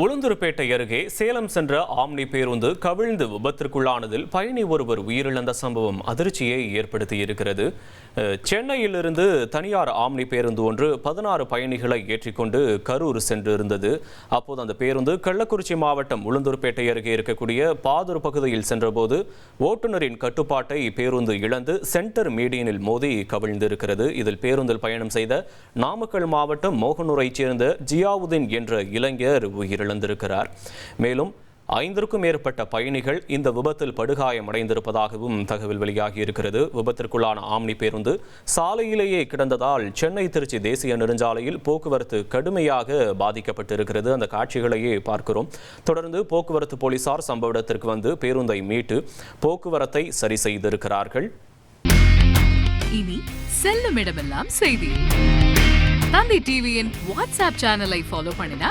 உளுந்தூர்பேட்டை அருகே சேலம் சென்ற ஆம்னி பேருந்து கவிழ்ந்து விபத்திற்குள்ளானதில் பயணி ஒருவர் உயிரிழந்த சம்பவம் அதிர்ச்சியை ஏற்படுத்தியிருக்கிறது. இருக்கிறது சென்னையிலிருந்து தனியார் ஆம்னி பேருந்து ஒன்று பதினாறு பயணிகளை ஏற்றிக்கொண்டு கரூர் சென்றிருந்தது. அப்போது அந்த பேருந்து கள்ளக்குறிச்சி மாவட்டம் உளுந்தூர்பேட்டை அருகே இருக்கக்கூடிய பாதூர் பகுதியில் சென்றபோது ஓட்டுநரின் கட்டுப்பாட்டை பேருந்து இழந்து சென்டர் மீடியனில் மோதி கவிழ்ந்திருக்கிறது. இதில் பேருந்தில் பயணம் செய்த நாமக்கல் மாவட்டம் மோகனூரைச் சேர்ந்த ஜியாவுதீன் என்ற இளைஞர் உயிர் உயிரிழந்திருக்கிறார் மேலும் ஐந்திற்கும் மேற்பட்ட பயணிகள் இந்த விபத்தில் படுகாயமடைந்திருப்பதாகவும் தகவல் வெளியாகி இருக்கிறது விபத்திற்குள்ளான ஆம்னி பேருந்து சாலையிலேயே கிடந்ததால் சென்னை திருச்சி தேசிய நெடுஞ்சாலையில் போக்குவரத்து கடுமையாக பாதிக்கப்பட்டிருக்கிறது. அந்த காட்சிகளையே பார்க்கிறோம். தொடர்ந்து போக்குவரத்து போலீசார் சம்பவ இடத்திற்கு வந்து பேருந்தை மீட்டு போக்குவரத்தை சரி செய்திருக்கிறார்கள். இனி செல்லும் இடமெல்லாம் செய்தி. தந்தி டிவியின் வாட்ஸ்அப் சேனலை ஃபாலோ பண்ணினா